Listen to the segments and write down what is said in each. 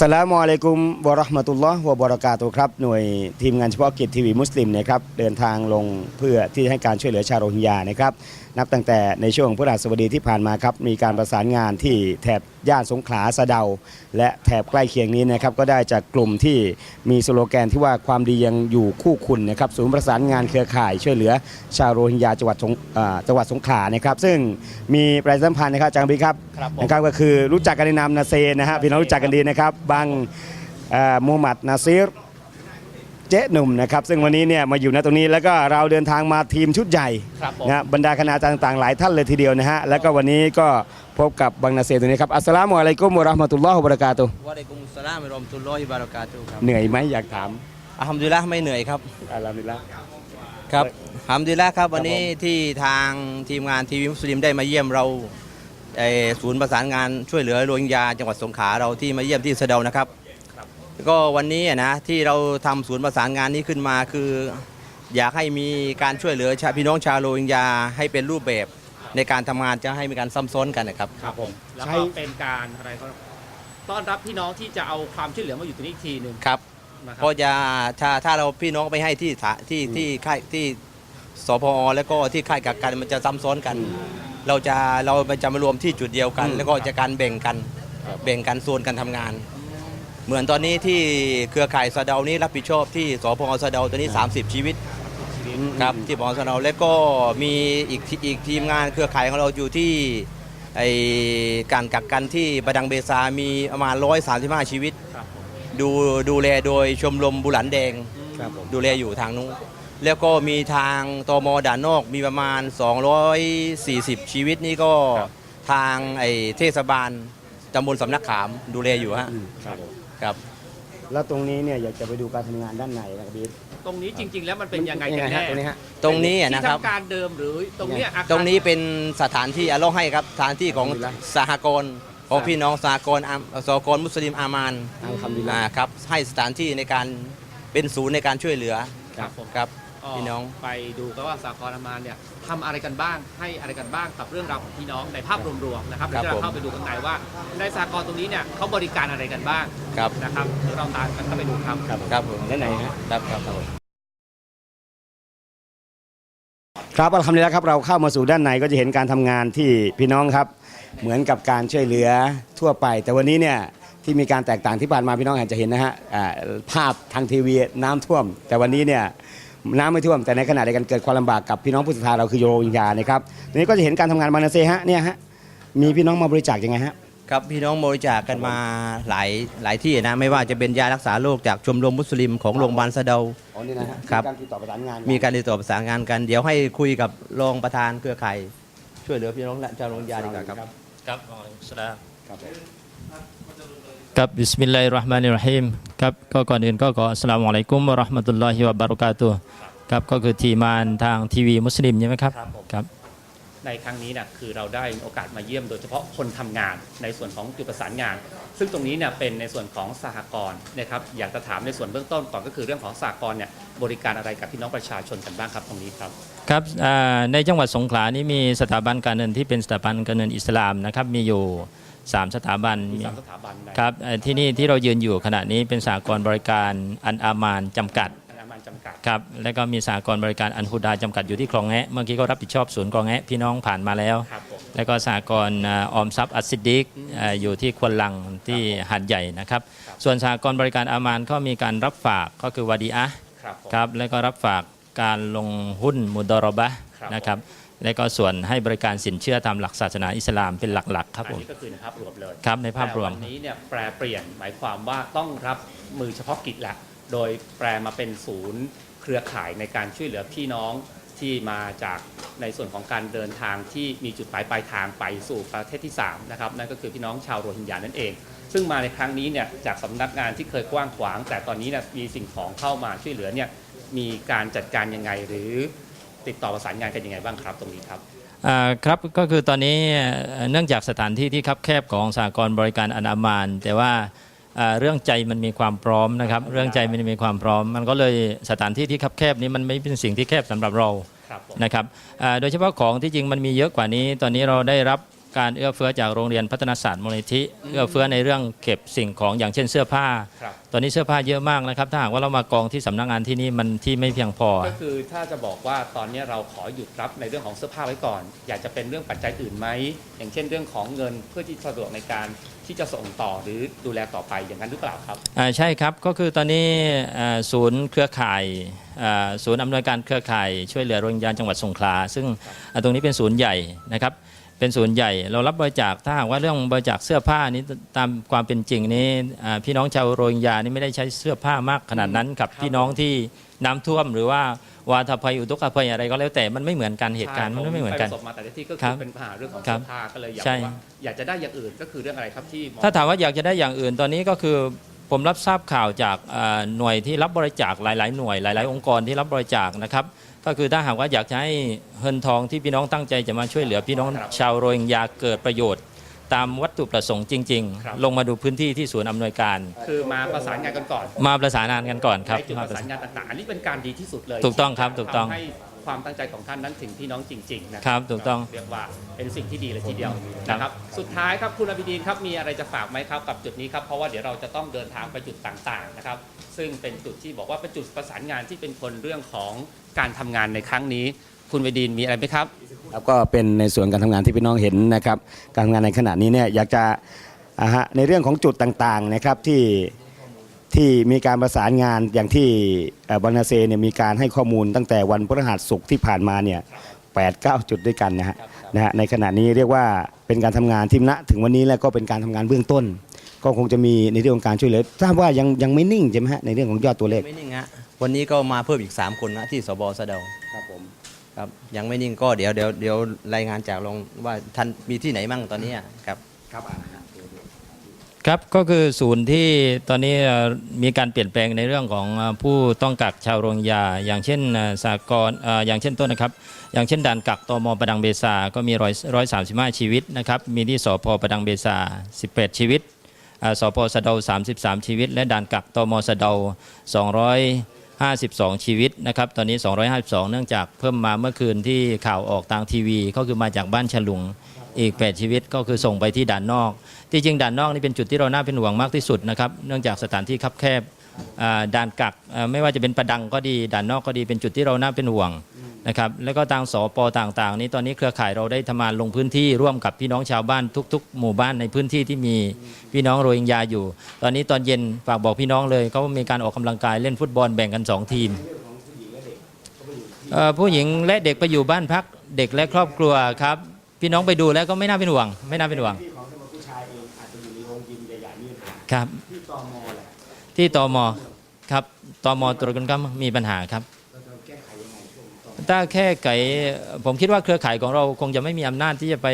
สลามอะลัยกุมวะราะห์มะตุลลอฮ์วะบะเราะกาตุครับหน่วยทีมงานเฉพาะกิจทีวีมุสลิมนะครับเดินทางลงเพื่อที่จะให้การช่วยเหลือชาวโรฮิงญานะครับนับตั้งแต่ในช่วงพฤหัสบดีที่ผ่านมาครับมีการประสานงานที่แถบ ย่านสงขลาสะเดา และแถบใกล้เคียงนี้นะครับก็ได้จากกลุ่มที่มีสโลแกนที่ว่าความดียังอยู่คู่คุณนะครับศูนย์ประสานงานเครือข่ายช่วยเหลือชาวโรฮิงญาจังหวัดสงอ่าจังหวัดสงขลานะครับซึ่งมีประชาสัมพันธ์นะครับอาจารย์บีครับครับผมนะครับก็คือรู้จักกันในนามนาเซนะฮะพี่น้องรู้จักกันดีนะครับบังเอ่อมูฮัมหมัดนาซีร เจ๊หนุ่มนะครับซึ่งวันนี้เนี่ยมาอยู่ณตรงนี้แล้วก็เราเดินทางมาทีมชุดใหญ่ครับผม นะบรรดาคณาจารย์ต่างๆหลายท่านเลยทีเดียวนะฮะแล้วก็วันนี้ก็พบกับบังนาเซตรงนี้ครับอัสสลามุอะลัยกุมวะเราะห์มะตุลลอฮ์วะบะเราะกาตุฮ์วะอะลัยกุมุสสลามวะเราะห์มะตุลลอฮิวะบะเราะกาตุฮ์ครับเหนื่อยไหมอยากถามอัลฮัมดุลิลละห์ไม่เหนื่อยครับอัลฮัมดุลิลละ ครับอัลฮัมดุลิลละห์ครับวันนี้ที่ทางทีมงานทีวีมุสลิมได้มาเยี่ยมเราเอ่อศูนย์ประสานงานช่วยเหลือโรฮิงญาจังหวัดสงขลาเราที่มาเยี่ยมที่สะเดานะครับ ก็วันนี้อะนะที่เราทำศูนย์ประสานงานนี้ขึ้นมาคือ อยากให้มีการช่วยเหลือชาวพี่น้องชาวโรฮิงญาให้เป็นรูปแบบในการทำงานจะให้มีการซ้ำซ้อนกันนะครับครับผมแล้วใช้ก็เป็นการอะไรก็ต้อนรับพี่น้องที่จะเอาความช่วยเหลือมาอยู่ตรงนี้อีกทีหนึ่งครับนะคเพรับราะจะถ้าถ้าเราพี่น้องไปให้ที่สถาที่ที่ค่ายที่สพอแล้วก็ที่ค่ายกักกันมันจะซ้ำซ้อนกัน เราจะเราจะมารวมที่จุดเดียวกัน แล้วก็จะการแบ่งกันแบ่งกันส่วนกันทำงาน เหมือนตอนนี้ที่เครือข่ายสะเดานี้รับผิดชอบที่สพสะเดาตอนนี้ 30 ชีวิตครับที่สพสะเดาแล้วก็มีอีกที่อีกทีมงานเครือข่ายของเราอยู่ที่ไอการกักกันที่บดังเบซามีประมาณ135 ชีวิตครับผมดูดูแลโดยชมรมบุหลันแดงครับผมดูแลอยู่ทางนู้นแล้วก็มีทางตมด่านนอกมีประมาณ 240 ชีวิตนี่ก็ทางไอเทศบาล ตำบลสำนักขามดูแลอยู่ฮะอืมครับผมครับ แล้วตรงนี้เนี่ยอยากจะไปดูการทำงานด้านในนะครับพี่ตรงนี้จริง ๆ แล้วมันเป็นยังไงกันฮะแน่ตรงนี้ฮะ ตรงนี้อะที่นะครับทำการเดิมหรือตรงเนี้ยอาคาตรงนี้เป็นสถานที่อัลเลอฮ์ให้ครับสถานที่ของอัลฮัมดุลิลละสหกรณ์ของพี่น้องสหกรณ์อามสหกรณ์มุสลิมอามานอัลฮัมดุลิลละอ่าครับให้สถานที่ในการเป็นศูนย์ในการช่วยเหลือครับผม ครับ พี่น้อง ไปดูกันว่าสากลอามาเนี่ยทำอะไรกันบ้างให้อะไรกันบ้างกับเรื่องราวของพี่น้องในภาพรวมๆนะครับครับเดี๋ยวผมเราเข้าไปดูข้างในว่า ในสากลตรงนี้เนี่ยเขาบริการอะไรกันบ้างครับ นะครับเดี๋ยวเราตามกันเข้าไปดูครับครับครับผมด้านในฮะ ครับครับครับครับอัลฮัมดุลิลละครับเราเข้ามาสู่ด้านในก็จะเห็นการทำงานที่พี่น้องครับ เหมือนกับการช่วยเหลือทั่วไป แต่วันนี้เนี่ยที่มีการแตกต่างที่ผ่านมาพี่น้องอาจจะเห็นนะฮะอ่าภาพทางทีวีน้ำท่วม แต่วันนี้เนี่ย น้ำไม่ท่วมแต่ในขณะเดียวกันเกิดความลำบากกับพี่น้องผู้ศรัทธาเราคือโยโรวิญญานะครับทีนี้ก็จะเห็นการทำงานบานาเซฮะเนี่ยฮะมีพี่น้องมาบริจาคยังไงฮะ ครับพี่น้องบริจาคกันมาหลายหลายที่นะไม่ว่าจะเป็นยารักษาโรคจากชมรมมุสลิมของโรงพยาบาลสะเดา อ๋อนี่นะฮะครับ มีการติดต่อประสานงานมีการติดต่อประสานงานกัน เดี๋ยวให้คุยกับรองประธานเครือข่ายช่วยเหลือพี่น้องและชาวโรงพยาบาลดีกว่าครับ ครับวะอะลัยกุมุสสลาม ครับผมครับบิสมิลลาฮิรเราะห์มานิรเราะฮีมครับก็ก่อนอื่นก็ขออัสสลามุอะลัยกุมวะเราะห์มะตุลลอฮิวะบะเราะกาตุฮ์ ครับก็คือทีมงานทางทีวีมุสลิมใช่ไหมครับครับผม ครับ ในครั้งนี้เนี่ยคือเราได้มีโอกาสมาเยี่ยมโดยเฉพาะคนทำงานในส่วนของจุดประสานงาน ซึ่งตรงนี้เนี่ยเป็นในส่วนของสหกรณ์นะครับอยากจะถามในส่วนเบื้องต้นก่อนก็คือเรื่องของสหกรณ์เนี่ยบริการอะไรกับพี่น้องประชาชนกันบ้างครับตรงนี้ครับ ครับอ่าในจังหวัดสงขลานี่มีสถาบันการเงินที่เป็นสถาบันการเงินอิสลามนะครับมีอยู่ 3 สถาบันมีสามสถาบันในครับเอ่อที่นี่ที่เรายืนอยู่ขณะนี้เป็นสากลบริการอันอามานจำกัด ครับแล้วก็มีสากลบริการอันฮุดาจำกัดอยู่ที่คลองแงะเมื่อกี้ก็รับผิดชอบศูนย์คลองแงะพี่น้องผ่านมาแล้ว ครับผมแล้วก็สากลอ่าออมทรัพย์อัสซิดดิกเอ่ออยู่ที่ควนลังที่หาดใหญ่นะครับ ส่วนสากลบริการอามานก็มีการรับฝากก็คือวาดีอะห์ครับผม ครับแล้วก็รับฝากการลงหุ้นมุดอรบะห์ครับ นะครับแล้วก็ส่วนให้บริการสินเชื่อตามหลักศาสนาอิสลามเป็นหลักๆ ครับอันผม นี้ก็คือในภาพรวมเลยครับในภาพรวม แต่วันนี้เนี่ยแปลเปลี่ยนหมายความว่าต้องรับมือเฉพาะกิจแหละ โดยแปลมาเป็นศูนย์เครือข่ายในการช่วยเหลือพี่น้องที่มาจากในส่วนของการเดินทางที่มีจุดหมายปลายทางไปสู่ประเทศที่3นะครับนั่นก็คือพี่น้องชาวโรฮิงญานั่นเอง ซึ่งมาในครั้งนี้เนี่ยจากสำนักงานที่เคยกว้างขวาง แต่ตอนนี้เนี่ยมีสิ่งของเข้ามาช่วยเหลือเนี่ยมีการจัดการยังไงหรือติดต่อประสานงานกันยังไงบ้างครับตรงนี้ครับครับก็คือตอนนี้เนื่องจากสถานที่ที่คับแคบของสากลบริการอนามันแต่ว่า เรื่องใจมันมีความพร้อมนะครับ เรื่องใจมันมีความพร้อม มันก็เลยสถานที่ที่คับแคบนี้มันไม่เป็นสิ่งที่แคบสำหรับเราครับผมนะครับอ่าโดยเฉพาะของที่จริงมันมีเยอะกว่านี้ ตอนนี้เราได้รับการเอื้อเฟื้อจากโรงเรียนพัฒนาศาสตร์มูลนิธิเอื้อเฟื้อในเรื่องเก็บสิ่งของอย่างเช่นเสื้อผ้าครับตอนนี้เสื้อผ้าเยอะมากนะครับ ถ้าหากว่าเรามากองที่สำนักงานที่นี่มันที่ไม่เพียงพอ ก็คือถ้าจะบอกว่าตอนนี้เราขอหยุดรับในเรื่องของเสื้อผ้าไว้ก่อน อยากจะเป็นเรื่องปัจจัยอื่นไหมอย่างเช่นเรื่องของเงินเพื่อที่สะดวกในการ ที่จะส่งต่อหรือดูแลต่อไปอย่างนั้นหรือเปล่าครับ อ่าใช่ครับก็คือตอนนี้อ่าศูนย์เครือข่ายอ่าศูนย์อำนวยการเครือข่ายช่วยเหลือโรงพยาบาลจังหวัดสงขลาซึ่งอ่าตรงนี้เป็นศูนย์ใหญ่นะครับ เป็นศูนย์ใหญ่เรารับบริจาคถ้าหากว่าเรื่องบริจาคเสื้อผ้านี้ตามความเป็นจริงนี้อ่าพี่น้องชาวโรฮิงญานี่ไม่ได้ใช้เสื้อผ้ามากขนาดนั้นกับครับพี่น้องที่ น้ำท่วม หรือว่าวาทภัยอุทกภัยอะไรก็แล้วแต่มันไม่เหมือนกันเหตุการณ์มันไม่เหมือนกันใช่ผไปประสบมาแต่ละที่ก็ครัคือบเป็นปัญหาเรื่องของครัเสื้บอผ้าก็เลยอยากใช่ว่าอยากจะได้อย่างอื่นก็คือเรื่องอะไรครับที่มองถ้าถามว่าอยากจะได้อย่างอื่นตอนนี้ก็คือผมรับทราบข่าวจากอ่าหน่วยที่รับบริจาคหลาย ๆ หน่วยหลาย ๆ องค์กรที่รับบริจาคนะครับ ก็คือถ้าหากว่าอยากจะให้เงินทองที่พี่น้องตั้งใจจะมาช่วยเหลือพี่น้องชาวโรฮิงญาเกิดประโยชน์ ตามวัตถุประสงค์จริงๆลงมาดูพื้นที่ที่ศูนย์อำนวยการ คือมาประสานงานกันก่อนมาประสานงานกันก่อนครับ ในจุดประสานงานต่างๆอันนี้เป็นการดีที่สุดเลยถูกต้องครับถูกต้องทำให้ความตั้งใจของท่านนั้นถึงพี่น้องจริงๆนะครับถูกต้อง เรียกว่าเป็นสิ่งที่ดีเลยทีเดียวนะครับสุดท้ายครับคุณอภิดีนครับมีอะไรจะฝากไหมครับกับจุดนี้ครับเพราะว่าเดี๋ยวเราจะต้องเดินทางไปจุดต่างๆนะครับซึ่งเป็นจุดที่บอกว่าเป็นจุดประสานงานที่เป็นคนเรื่องของการทำงานในครั้งนี้ คุณวิดีนมีอะไรไหมครับครับก็เป็นในส่วนการทำงานที่พี่น้องเห็นนะครับการทำงานในขณะนี้เนี่ยอยากจะอ่าฮะในเรื่องของจุดต่างๆนะครับที่ที่มีการประสานงานอย่างที่เอ่อบรรณาเซเนี่ยมีการให้ข้อมูลตั้งแต่วันพฤหัสศุกร์ที่ผ่านมาเนี่ยแปดเก้าจุดด้วยกันนะฮะนะฮะในขณะนี้เรียกว่าเป็นการทำงานที่ณถึงวันนี้แล้วก็เป็นการทำงานเบื้องต้น ก็คงจะมีในเรื่องของการช่วยเหลือทราบว่ายังยังไม่นิ่งใช่ไหมฮะในเรื่องของยอดตัวเลขไม่นิ่งฮะวันนี้ก็มาเพิ่มอีก 3 คนนะที่สบสะเดา ครับผมครับยังไม่นิ่งก็เดี๋ยวเดี๋ยวเดี๋ยวรายงานจากรองว่าท่านมีที่ไหนมั่งตอนนี้อะครับครับอ่าฮะครับก็คือศูนย์ที่ตอนนี้เอ่อมีการเปลี่ยนแปลงในเรื่องของเอ่อผู้ต้องกักชาวโรฮิงญาอย่างเช่นเอ่อสากลเอ่ออย่างเช่นต้นนะครับ อย่างเช่นด่านกักตมประดังเบซาก็มีร้อยร้อยสามสิบห้าชีวิตนะครับมีที่สพประดังเบซา18ชีวิตอ่าสพสะเดา33ชีวิต และด่านกักตมสะเดา 52 ชีวิตนะครับตอนนี้ 252 เนื่องจากเพิ่มมาเมื่อคืนที่ข่าวออกทางทีวี ก็คือมาจากบ้านฉลุงอีก 8 ชีวิตก็คือส่งไปที่ด่านนอก ที่จริงด่านนอกนี่เป็นจุดที่เราน่าเป็นห่วงมากที่สุดนะครับเนื่องจากสถานที่คับแคบด่านกักไม่ว่าจะเป็นประดังก็ดีด่านนอกก็ดีเป็นจุดที่เราน่าเป็นห่วง นะครับแล้วก็ทางสปต่างๆ นี้ตอนนี้เครือข่ายเราได้ทำงานลงพื้นที่ร่วมกับพี่น้องชาวบ้านทุก ๆ หมู่บ้านในพื้นที่ที่มีพี่น้องโรฮิงญาอยู่ ตอนนี้ตอนเย็นฝากบอกพี่น้องเลยเขามีการออกกำลังกายเล่นฟุตบอลแบ่งกันสองทีมเอ่อผู้หญิงและเด็กไปอยู่บ้านพักเด็กและครอบครัวครับพี่น้องไปดูแล้วก็ไม่น่าเป็นห่วง ไม่น่าเป็นห่วงที่ของสมาผู้ชายเองอาจจะอยู่ในโรงยิมใหญ่ๆนี่นะครับครับที่ตมแหละที่ตมครับตมตรวจคนก็มีปัญหาครับ ถ้าแค่ไก่ผมคิดว่าเครือข่ายของเราคงจะไม่มีอำนาจที่จะไป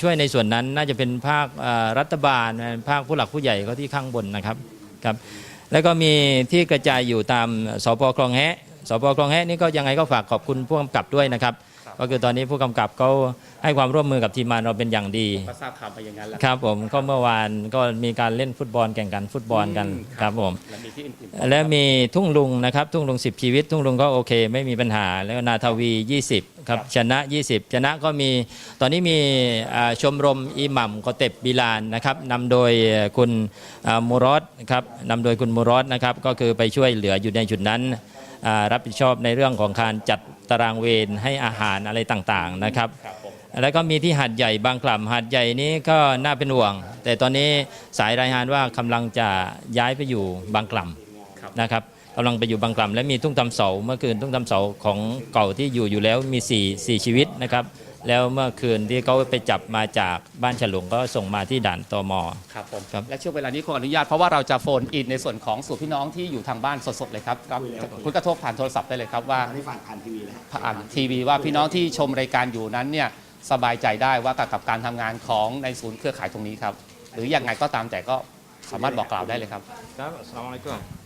ช่วยในส่วนนั้น น่าจะเป็นภาครัฐบาล ภาคผู้หลักผู้ใหญ่ก็ที่ข้างบนนะครับครับ แล้วก็มีที่กระจายอยู่ตามสพคลองแฮะสพคลองแฮะนี่ก็ยังไงก็ฝากขอบคุณผู้กำกับด้วยนะครับ ก็คือตอนนี้ผู้กำกับเขาให้ความร่วมมือกับทีมงานเราเป็นอย่างดีก็ทราบข่าวไปอย่างนั้นแหละครับผมก็เมื่อวานก็มีการเล่นฟุตบอลแข่งกันฟุตบอลกันอืมครับผมและมีที่อื่นๆและมีทุ่งลุงนะครับทุ่งลุง 10 ชีวิต ทุ่งลุงก็โอเค ไม่มีปัญหาแล้วก็นาทวี 20 ครับชนะ 20 ชนะก็มีตอนนี้มีอ่าชมรมอิหมัมกอเต็บบิลานนะครับนำโดยคุณอ่ามูรอดครับนำโดยคุณมูรอดนะครับก็คือไปช่วยเหลืออยู่ในจุดนั้นอ่า รับผิดชอบในเรื่องของการจัดตารางเวรให้อาหารอะไรต่างๆนะครับครับผมแล้วก็มีที่หาดใหญ่บางกล่ำหาดใหญ่นี้ก็น่าเป็นห่วง แต่ตอนนี้สายรายงานว่ากำลังจะย้ายไปอยู่บางกล่ำนะครับกำลังไปอยู่บางกล่ำและมีทุ่งทำเสาเมื่อคืนทุ่งทำเสาของเก่าที่อยู่อยู่แล้วมี4 4ชีวิตนะครับ แล้วเมื่อคืนที่เขาไปจับมาจากบ้านฉลุงก็ส่งมาที่ด่านตม ครับผมครับ และช่วงเวลานี้ขออนุญาตเพราะว่าเราจะโฟนอินในส่วนของสู่พี่น้องที่อยู่ทางบ้านสดๆเลยครับครับคุณกระทบผ่านโทรศัพท์ได้เลยครับว่า อันนี้ผ่านผ่านทีวีแล้ว ผ่านทีวีว่าพี่น้องที่ชมรายการอยู่นั้นเนี่ยสบายใจได้ว่ากับการทำงานของในศูนย์เครือข่ายตรงนี้ครับ หรือยังไงก็ตามแต่ก็สามารถบอกกล่าวได้เลยครับ ครับอัสสลามุอะลัยกุม